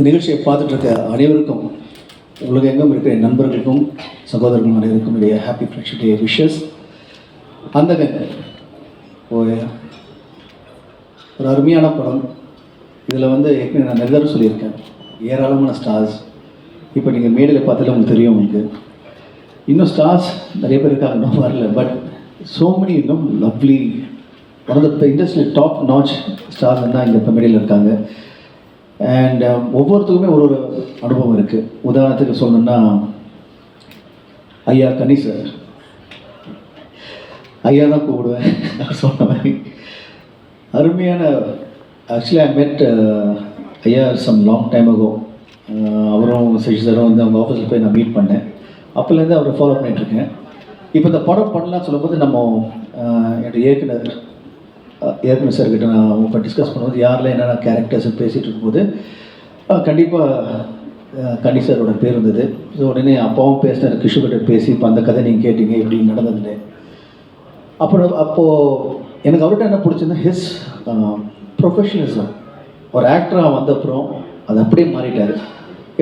இந்த நிகழ்ச்சியை பார்த்துட்ருக்க அனைவருக்கும் உங்களுக்கு எங்கும் இருக்கிற என் நண்பர்களுக்கும் சகோதரர்களும் அனைவருக்கும் என்னுடைய ஹாப்பி ஃப்ரெண்ட்ஷிப் டே விஷஸ் அந்த ஒரு ஒரு அருமையான படம். இதில் வந்து ஏற்கனவே நான் நிறைய சொல்லியிருக்கேன். ஏராளமான ஸ்டார்ஸ் இப்போ நீங்கள் மேடையில் பார்த்தாலே உங்களுக்கு தெரியும் உங்களுக்கு. இன்னும் ஸ்டார்ஸ் நிறைய பேர் இருக்காங்க இன்னும் வரல. பட் ஸோ மெனி இன்னும் lovely one of the industry top notch stars தான் இங்கே இப்போ மேடையில் இருக்காங்க. அண்ட் um, ஒவ்வொருத்தருக்குமே ஒரு ஒரு அனுபவம் இருக்குது உதாரணத்துக்கு சொல்லணும்னா ஐயா கனி சார் ஐயா தான் கூப்பிடுவேன். நான் சொன்ன மாதிரி. அருமையான ஆக்சுவலி ஐ மெட் ஐயா சம் லாங் டைம் அகோ அவரும் சசி சாரும் வந்து அவங்க ஆஃபீஸில் போய் நான் மீட் பண்ணேன். அப்போலேருந்து அவரை ஃபாலோ பண்ணிகிட்ருக்கேன் இப்போ இந்த படம் பண்ணலாம் சொல்லும்போது நம்ம uh, என்னுடைய இயக்குனர் ஏற்கனவே சார் சார்கிட்ட நான் இப்போ டிஸ்கஸ் பண்ணும்போது யாரில் என்னென்ன கேரக்டர்ஸ் பேசிகிட்டு இருக்கும்போது கண்டிப்பாக கனி சாரோட பேர் இருந்தது. ஸோ உடனே அப்பாவும் பேசினார் கிஷோர்கிட்ட பேசி இப்போ அந்த கதை நீங்கள் கேட்டீங்க எப்படி நடந்ததுன்னு. அப்புறம் அப்போது எனக்கு அவர்கிட்ட என்ன பிடிச்சதுன்னா ஹிஸ் ப்ரொஃபஷனலிசம் ஒரு ஆக்டராக வந்த அப்புறம் அது அப்படியே மாறிட்டார்.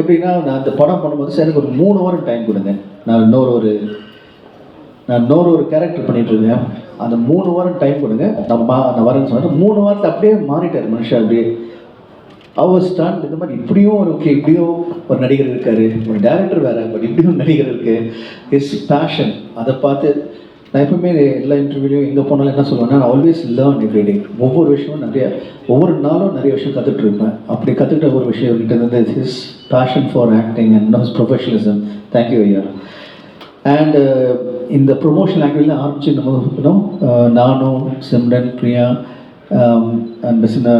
எப்படின்னா நான் அந்த படம் பண்ணும்போது சார் எனக்கு ஒரு மூணு வாரம் டைம் கொடுங்க. நான் இன்னொரு ஒரு நான் இன்னொரு ஒரு கேரக்டர் பண்ணிகிட்ருக்கேன் அந்த மூணு வாரம் டைம் கொடுங்க. நம்ம நான் வரேன்னு சொன்னேன் மூணு வாரத்தை அப்படியே மாறிட்டார் மனுஷன் அப்படியே. அவர் ஸ்டாண்ட் இந்த மாதிரி இப்படியும் ஒரு ஓகே இப்படியும் ஒரு நடிகர் இருக்காரு. ஒரு டேரக்டர் வேற பட் இப்படியும் நடிகர் இருக்கு. இஸ் பேஷன் அதை பார்த்து நான் எப்பவுமே எல்லா இன்டர்வியூலையும் எங்கே போனாலும் என்ன சொல்லுவேன்னா நான் ஆல்வேஸ் லேர்ன் எவ்ரி டே ஒவ்வொரு விஷயமும் நிறைய ஒவ்வொரு நாளும் நிறைய விஷயம் கற்றுட்டு இருப்பேன். அப்படி கற்றுக்கிட்ட ஒரு விஷயம் கிட்ட இருந்து his passion for acting and his professionalism thank you ஐயா. அண்டு இந்த ப்ரொமோஷன் ஆக்டிவிட்டியில் ஆரம்பித்து நம்ம இருக்கணும் நானும் சிம்ரன் பிரியா அண்ட் சின்ன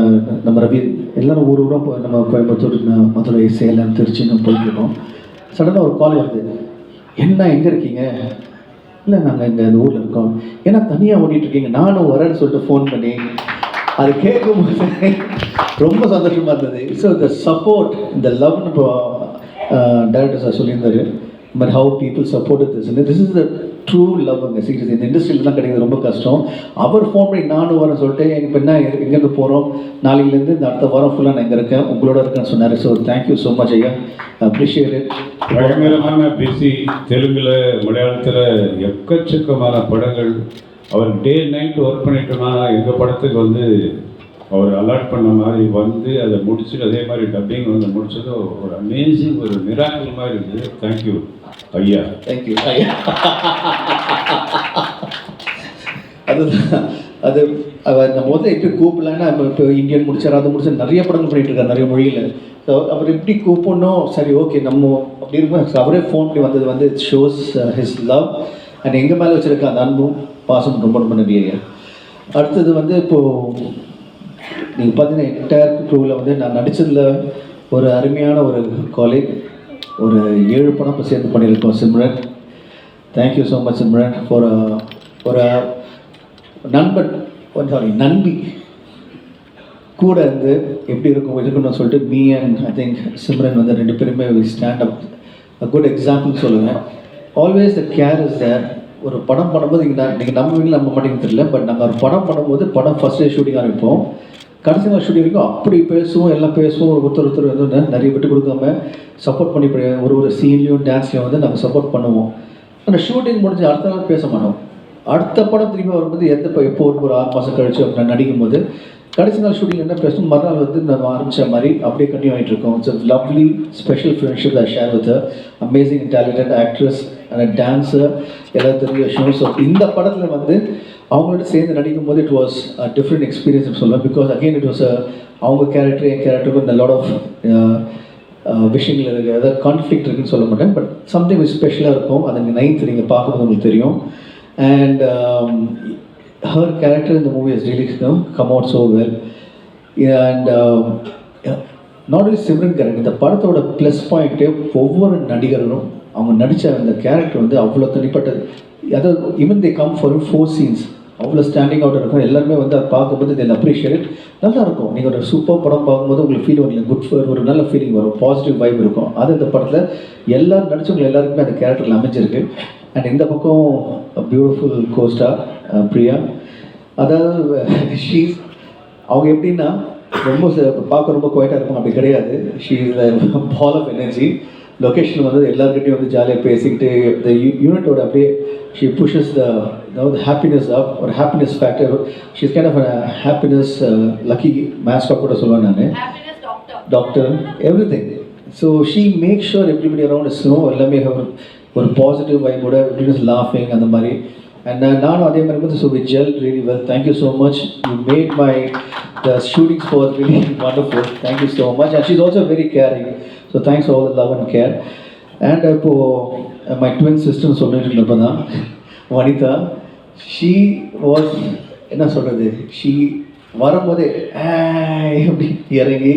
நம்ம ரவி எல்லாரும் ஊர் ஊராக போய் நம்ம கோயம்புத்தூர் மதுரை சேலம் திருச்சின்னு போயிட்டுருக்கோம் சடனாக ஒரு கால் வருது. என்ன எங்கே இருக்கீங்க? இல்லை நாங்கள் இங்கே இந்த ஊரில் இருக்கோம். ஏன்னா தனியாக ஓடிட்டு இருக்கீங்க. நானும் வரேன்னு சொல்லிட்டு ஃபோன் பண்ணி அது கேட்கும்போது ரொம்ப சந்தோஷமாக இருந்தது. ஸோ இந்த சப்போர்ட் இந்த லவ்னு இப்போ டேரக்டர் சார் சொல்லியிருந்தாரு. But how people support this this is the true love அங்கே சீரியஸ் இந்த இண்டஸ்ட்ரியில் தான் கிடைக்கிறது ரொம்ப கஷ்டம். அவர் ஃபோன் பண்ணி நானும் வரேன் சொல்லிட்டு எங்கள் இப்போ என்ன எங்கேருந்து போகிறோம் நாளையிலேருந்து இந்த அடுத்த வாரம் ஃபுல்லாக நான் இங்கே இருக்கேன். உங்களோட இருக்கேன்னு சொன்னார். So thank you so much ஐயா. அப்ரிஷியேட் இட் பயங்கரமான பிஸி மலையாளத்தில் எக்கச்சக்கமான படங்கள். அவர் டே நைட் ஒர்க் பண்ணிட்டோம்னா எங்கள் படத்துக்கு வந்து அவர் அலாட் பண்ண மாதிரி வந்து அதை முடிச்சுட்டு அதே மாதிரி டப்பிங் வந்து முடிச்சது ஒரு அமேசிங் ஒரு மிராக்கல் மாதிரி இருக்குது தேங்க்யூ ஐயா. தேங்க்யூ அதுதான் அது அவர் நம்ம வந்து எப்படி கூப்பிடலான்னா நம்ம இப்போ இந்தியன் முடிச்சார் அது முடிச்சார் நிறைய படங்கள் பண்ணிட்டு இருக்காரு நிறைய மொழியில். ஸோ அவர் எப்படி கூப்பிடணும்? சரி ஓகே நம்ம அப்படி இருக்கும் அவரே ஃபோன் பண்ணி வந்தது வந்து shows his love uh, and எங்கள் மேலே வச்சுருக்க அந்த அன்பும் பாசம் ரொம்ப ரொம்ப நிறைய அடுத்தது வந்து இப்போது நீங்கள் பார்த்தீங்கன்னா என்டையர் க்ரூவில் வந்து நான் நடித்ததில் ஒரு அருமையான ஒரு காலேஜ் ஒரு ஏழு படம் இப்போ சேர்ந்து பண்ணியிருக்கோம் Simran. Thank you so much Simran for ஒரு நண்பன் oh, சாரி நண்பி. கூட இருந்து எப்படி இருக்கும் இருக்கணும்னு சொல்லிட்டு me and I think Simran வந்து ரெண்டு பேருமே stand up a good example சொல்லுவேன். Always the care is there ஒரு படம் பண்ணும்போது நீங்கள் நீங்கள் நம்புவீங்களா நம்ப மாட்டேங்குது தெரியல பட் நாங்கள் ஒரு படம் பண்ணும்போது படம் ஃபஸ்ட் டே ஷூட்டிங் ஆரம்பிப்போம் கடைசி நாள் ஷூட்டிங் வரைக்கும் அப்படி பேசுவோம் எல்லாம் பேசுவோம். ஒருத்தர் ஒருத்தர் வந்து நிறைய விட்டு கொடுக்காம சப்போர்ட் பண்ணி ஒரு ஒரு சீன்லேயும் டான்ஸ்லையும் வந்து நாங்கள் சப்போர்ட் பண்ணுவோம். அந்த ஷூட்டிங் முடிஞ்சு அடுத்த நாள் பேச மாட்டோம். அடுத்த படம் திரும்பி வரும்போது எந்த இப்போ எப்போ ஒரு ஒரு ஆறு மாதம் கழிச்சு அப்படின்னு நடிக்கும் போது கடைசி நாள் ஷூட்டிங் என்ன பேசணும்? மறுநாள் வந்து நம்ம ஆரம்பித்த மாதிரி அப்படியே கண்டினியூ ஆகிட்டு இருக்கோம். It's lovely special friendship I share with amazing talented actress and dancer எல்லாம் தெரிஞ்ச விஷயம் ஸோ இந்த படத்தில் வந்து அவங்கள்ட்ட சேர்ந்து நடிக்கும் போது இட் வாஸ் டிஃப்ரெண்ட் எக்ஸ்பீரியன்ஸ் சொல்லுவேன் பிகாஸ் அகெயின் இட் வாஸ் அவங்க கேரக்டர் என் கேரக்டருக்கும் இந்த லாட் ஆஃப் uh, uh, விஷயங்கள் இருக்குது அதாவது கான்ஃப்ளிக்ட் இருக்குன்னு சொல்ல மாட்டேன். பட் சம்திங் ஸ்பெஷலாக இருக்கும். அதை நீங்கள் நைன்த் நீங்கள் பார்க்கும்போது உங்களுக்கு தெரியும். அண்ட் ஹர் கேரக்டர் இந்த movie is really come out so well and not only Simran character இந்த படத்தோட ப்ளஸ் பாயிண்ட்டே ஒவ்வொரு நடிகர்களும் அவங்க நடித்த அந்த கேரக்டர் வந்து அவ்வளோ தனிப்பட்டது. அதாவது இவன் they come for four scenes அவ்வளோ ஸ்டாண்டிங் அவுட் இருக்கும். எல்லாருமே வந்து அதை பார்க்கும்போது தென் அப்ரிஷியேட் நல்லா இருக்கும். நீங்கள் ஒரு சூப்பர் படம் பார்க்கும்போது உங்களுக்கு ஃபீல் வரல குட் ஒரு நல்ல ஃபீலிங் வரும். பாசிட்டிவ் வைப் இருக்கும். அது இந்த படத்தில் எல்லா நடிச்சவங்க எல்லாருக்குமே அந்த கேரக்டரில் அமைஞ்சிருக்கு. அண்ட் இந்த பக்கம் பியூட்டிஃபுல் கோஸ்டா uh, பிரியா. அதாவது ஷீஸ் அவங்க எப்படின்னா ரொம்ப ச- பார்க்க ரொம்ப குவைட்டாக இருக்கும். அப்படி கிடையாது. She is ball of energy location வந்து எல்லாருக்கிட்டையும் வந்து ஜாலியாக பேசிக்கிட்டு இந்த யூனிட்டோட அப்படியே ஷீ புஷஸ் த ஹாப்பினஸ் அப் ஒரு happiness factor she's kind of happiness lucky mascot கூட சொல்லுவேன் நான். Doctor everything so she make sure everybody around is no எல்லாமே ஒரு பாசிட்டிவ் வைபோட எவ்ரிபடி லாஃபிங் அந்த மாதிரி. அண்ட் நானும் அதே மாதிரி வந்து so we gel really well thank you so much you made my the shootings for really wonderful thank you so much and she's also very caring so thanks all the love and care and இப்போது my twin sister சொல்லிட்டு இருந்தப்போ தான் Vanitha she was என்ன சொல்கிறது she வரும்போதே எப்படி அப்படி இறங்கி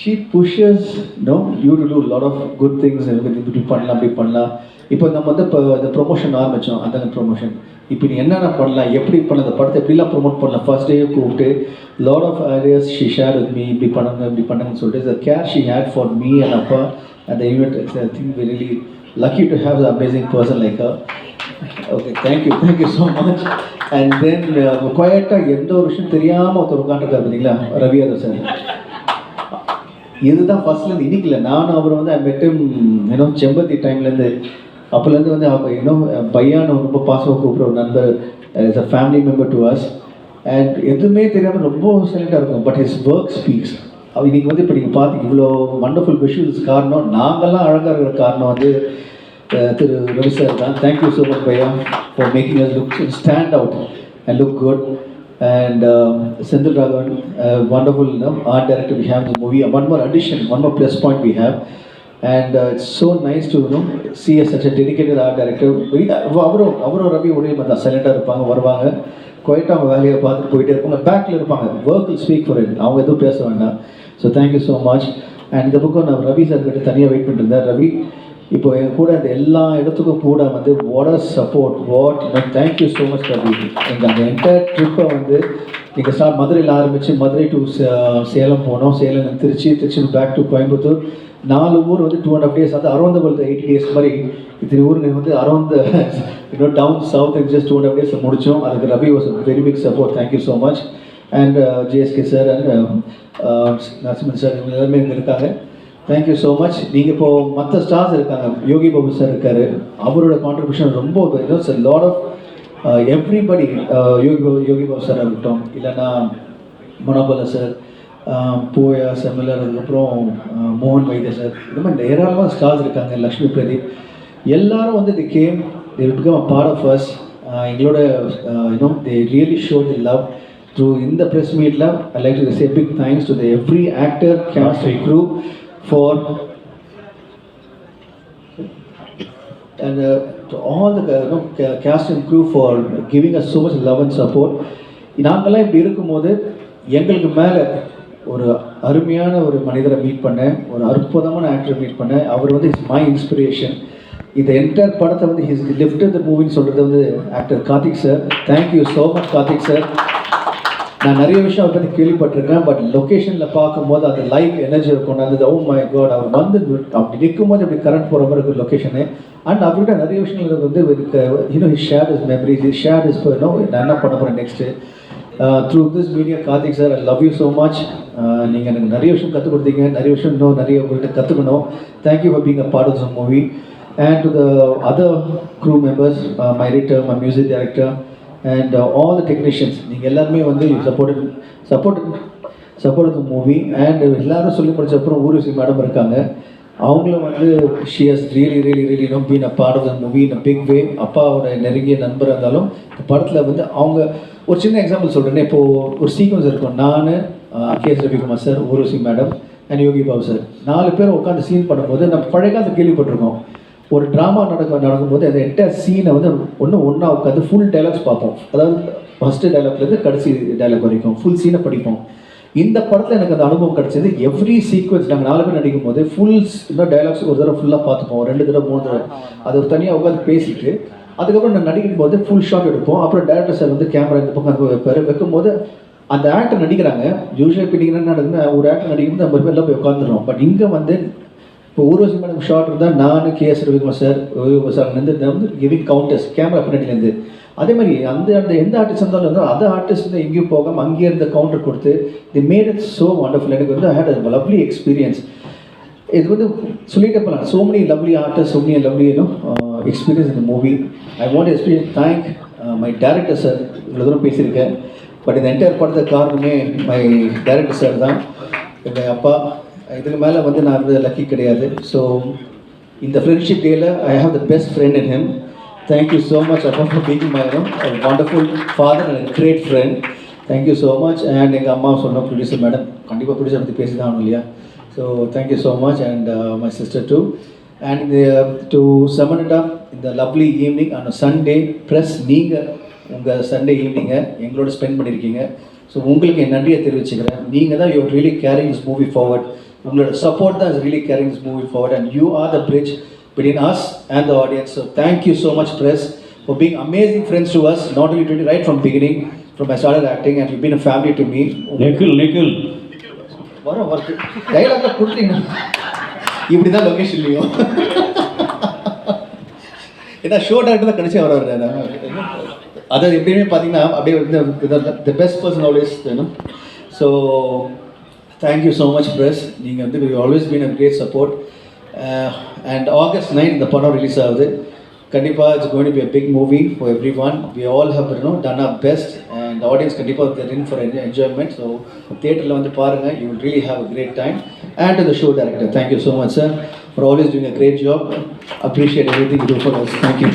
she pushes no you to do lot of good things இப்படி பண்ணலாம் அப்படி பண்ணலாம். இப்போ நம்ம வந்து இப்போ இந்த ப்ரொமோஷன் ஆரம்பித்தோம் அந்த ப்ரொமோஷன் இப்போ நீ என்னென்ன பண்ணலாம் எப்படி பண்ண அந்த படத்தை எப்படிலாம் ப்ரொமோட் பண்ணலாம்? ஃபர்ஸ்ட் டே கூப்பிட்டு lot of ideas she share with me இப்படி பண்ணுங்க இப்படி பண்ணுங்கன்னு சொல்லிட்டு care she had for me and அப்பா அந்த event think think really lucky to have amazing person like okay thank you thank you so much and then குவாய்ட்டாக எந்த ஒரு விஷயம் தெரியாமல் ஒருத்தர் உட்காந்துருக்காரு பார்த்தீங்களா ரவி சார் இதுதான் ஃபர்ஸ்ட்லேருந்து இன்னைக்கு இல்லை நானும் அவர் வந்து மெட்டும் ஏன்னோ செம்பத்தி டைம்லேருந்து அப்போலேருந்து வந்து அவங்க இன்னும் பையான்னு ரொம்ப பாசமாக கூப்பிட்ற ஒரு நண்பர் is a family member to us and எதுவுமே தெரியாமல் ரொம்ப சைலண்டாக இருக்கும். பட் ஹிஸ் ஒர்க் ஸ்பீக்ஸ் அவ நீங்கள் வந்து இப்போ நீங்கள் பார்த்து இவ்வளோ வண்டர்ஃபுல் விஷயஸ் காரணம் நாங்கள்லாம் அழகாக இருக்கிற காரணம் வந்து uh, திரு ரவி சார் தான். Thank you so much Bhaiya for making us look stand out and look good and Senthil Raghavan wonderful art director we have the movie one more addition one more plus point we have and it's so nice to have. And uh, it's so nice to uh, அவரும் அவரும் ரவி ஒரே மாதிரி தான். சைலண்டாக இருப்பாங்க வருவாங்க. குவைட்டாக அவங்க வேலையை பார்த்துட்டு போயிட்டே இருப்பாங்க. பேக்கில் இருப்பாங்க. ஒர்க் ஸ்பீக் ஃபார் இட் அவங்க எதுவும் பேச வேண்டாம். So thank you so much and இந்த பக்கம் நான் ரவி சார் கிட்ட தனியாக வெயிட் பண்ணிருந்தேன். ரவி இப்போ என் கூட இந்த எல்லா இடத்துக்கும் கூட வந்து what support what thank you so much Ravi. எங்கள் அந்த என்டையர் ட்ரிப்பை வந்து நீங்கள் ஸ்டார்ட் மதுரையில் ஆரம்பித்து மதுரை டு சேலம் போனோம். Salem Trichy Trichy back to Coimbatore. நாலு ஊர் வந்து டூ அண்ட் ஆஃப் டேஸ் வந்து அரௌண்ட் எயிட்டி டேஸ் மாதிரி இத்தனை ஊர் நீங்கள் வந்து அரௌண்ட் இன்னும் down south just two and half days முடித்தோம் அதுக்கு Ravi was very big support thank you so much and GSK sir and Narasimhan sir இவங்க எல்லாருமே இங்கே இருக்காங்க. தேங்க்யூ ஸோ மச் நீங்கள் இப்போது மற்ற ஸ்டார்ஸ் இருக்காங்க. யோகி பாபு சார் இருக்கார். அவரோட கான்ட்ரிபியூஷன் ரொம்ப sir lot of everybody Yogi Babu Yogi Babu sir இருக்கட்டும் இல்லைன்னா மனோபல சார் பூயா செமிலர் அதுக்கப்புறம் மோகன் வைத்திய சார். இந்த மாதிரி ஏராளமாக ஸ்டார்ஸ் இருக்காங்க லக்ஷ்மி பிரதீப். எல்லாரும் வந்து the came they become a part of us எங்களோட you know they really show the love through இந்த ப்ரெஸ் மீட்டில் I like to say big thanks to the every actor cast crew for and uh, to all the uh, you know, ca- cast and crew for giving us so much love and support. நாங்கள்லாம் இப்படி இருக்கும்போது எங்களுக்கு மேலே ஒரு அருமையான ஒரு மனிதரை meet பண்ணேன் ஒரு அற்புதமான ஆக்டரை மீட் பண்ணேன் அவர் வந்து இஸ் மை இன்ஸ்பிரேஷன் இந்த என்டையர் படத்தை வந்து ஹிஸ் லிஃப்ட் த மூவின்னு சொல்கிறது வந்து actor Karthik sir thank you so much Karthik sir நான் நிறைய விஷயம் அவர் பற்றி கேள்விப்பட்டிருக்கேன் பட் லொக்கேஷனில் பார்க்கும்போது அந்த லைவ் எனர்ஜி இருக்கும் அந்த ஓ மை காட் அவர் வந்து அப்படி நிற்கும்போது அப்படி கரண்ட் போகிற மாதிரி இருக்கும் லொக்கேஷனு அண்ட் அவர்கிட்ட நிறைய விஷயங்கள் வந்து you know he share is memories he share is நான் என்ன பண்ண போகிறேன் next through this media Karthik sir I love you so much நீங்கள் எனக்கு நிறைய விஷயம் கற்றுக் கொடுத்தீங்க. நிறைய விஷயம் இன்னும் நிறைய உங்கள்கிட்ட கற்றுக்கணும் thank you for being a part of the movie and to the other crew members, uh, my editor, my music director, and uh, all the technicians. நீங்கள் எல்லாருமே வந்து support support support the movie and எல்லாரும் சொல்லி முடிச்ச அப்புறம் Urvashi madam இருக்காங்க. அவங்களும் வந்து she has really really really no been a part of the movie in a big way அப்பாவோட நெருங்கிய நண்பராக இருந்தாலும் இந்த படத்தில் வந்து அவங்க ஒரு சின்ன எக்ஸாம்பிள் சொல்கிறேன் இப்போது ஒரு சீக்வன்ஸ் இருக்கும். நான் K S Ravikumar sir Urvashi madam and Yogi Babu sir நாலு பேர் உட்காந்து சீன் பண்ணும்போது நம்ம பழைய காலத்து கேள்விப்பட்டிருக்கோம். ஒரு ட்ராமா நடக்க நடக்கும்போது அந்த என்டையர் சீனை வந்து ஒன்று ஒன்றா உட்காந்து ஃபுல் டைலாக்ஸ் பார்ப்போம். அதாவது ஃபஸ்ட்டு டைலாக்லேருந்து கடைசி டைலாக் வரைக்கும் ஃபுல் சீனை படிப்போம். இந்த படத்தில் எனக்கு அந்த அனுபவம் கிடைச்சது எவ்ரி சீக்வன்ஸ் நாங்கள் நாலு பேர் நடிக்கும் போது ஃபுல் இன்னும் டைலாக்ஸ் ஒரு தடவை ஃபுல்லாக பார்த்துப்போம். ரெண்டு தடவை மூணு தடவை. அது ஒரு தனியாக உட்காந்து பேசிட்டு அதுக்கப்புறம் நான் நடிக்கும் போது ஃபுல் ஷாட் எடுப்போம். அப்புறம் டேரக்டர் சார் வந்து கேமரா இந்த பக்கம் அது வைப்பாரு வைக்கும்போது அந்த ஆக்டர் நடிக்கிறாங்க. யூஸ்வலாக இப்போ நீங்கள் என்ன நடக்குதுன்னா ஒரு ஆக்டர் நடிக்கும்போது நம்ம பேர் எல்லாம் போய் உட்காந்துரும் பட் இங்கே வந்து இப்போ ஊர்வசி மேடம் ஷார்ட் இருந்தால் நான் K S Ravikumar sir Ravikumar sir வந்து வந்து கிவிங் கவுண்டர்ஸ் கேமரா பின்னாடிலேருந்து அதே மாதிரி அந்த அந்த எந்த ஆர்டிஸ்ட் இருந்தாலும் இருந்தாலும் அந்த ஆர்டிஸ்ட் வந்து எங்கேயும் போகாமல் அங்கேயே இருந்த கவுண்டர் கொடுத்து the made it so wonderful எனக்கு வந்து I had a lovely experience இது வந்து சொல்லிட்டே போகலாம் so many lovely artist so many lovely you know experience இந்த movie I want experience thank my director sir இவ்வளோ தூரம் பேசியிருக்கேன். பட் இந்த என்டையர் படத்துக்கு காரணமே மை டேரக்டர் சார் தான். எங்கள் அப்பா. இதுக்கு மேலே வந்து நான் வந்து லக்கி கிடையாது. ஸோ இந்த ஃப்ரெண்ட்ஷிப் டேயில் I have the best friend in him thank you so much அப்பா for picking my wonderful father and great friend thank you so much and எங்கள் அம்மா சொன்னோம் ப்ரொடியூசர் மேடம் கண்டிப்பாக ப்ரொடியூசர் பற்றி பேசி தான் ஆகணும் இல்லையா so thank you so much and my sister too and to seven and of இந்த lovely evening on Sunday plus நீங்கள் உங்கள் சண்டே ஈவினிங்கை எங்களோட ஸ்பெண்ட் பண்ணியிருக்கீங்க. ஸோ உங்களுக்கு என் நன்றியை தெரிவிச்சுக்கிறேன். நீங்கள் தான் you really caring is movie forward உங்களோட சப்போர்ட் தான் is really caring is movie forward and you are the bridge between us and the audience. So thank you so much, press, for being amazing friends to us, not only to right from beginning, from I started acting, and you've been a family to me. Nikhil Nikhil வர work டைலாக்ல கொடுத்தீங்க இப்படி தான் லொக்கேஷன்லையும் ஏன்னா show director தான் கடைசியாக வர அதாவது எப்படியுமே பார்த்தீங்கன்னா அப்படியே த பெஸ்ட் பர்சன் ஆல்வேஸ் வேணும் so thank you so much press நீங்கள் வந்து always been a great support and August nine இந்த படம் ரிலீஸ் ஆகுது. கண்டிப்பாக it's going be a big movie for everyone we all have you know done a best and audience கண்டிப்பாக there in for enjoyment so தியேட்டரில் வந்து பாருங்கள் you will really have a great time and the show director thank you so much sir for always doing a great job appreciate everything to for us thank you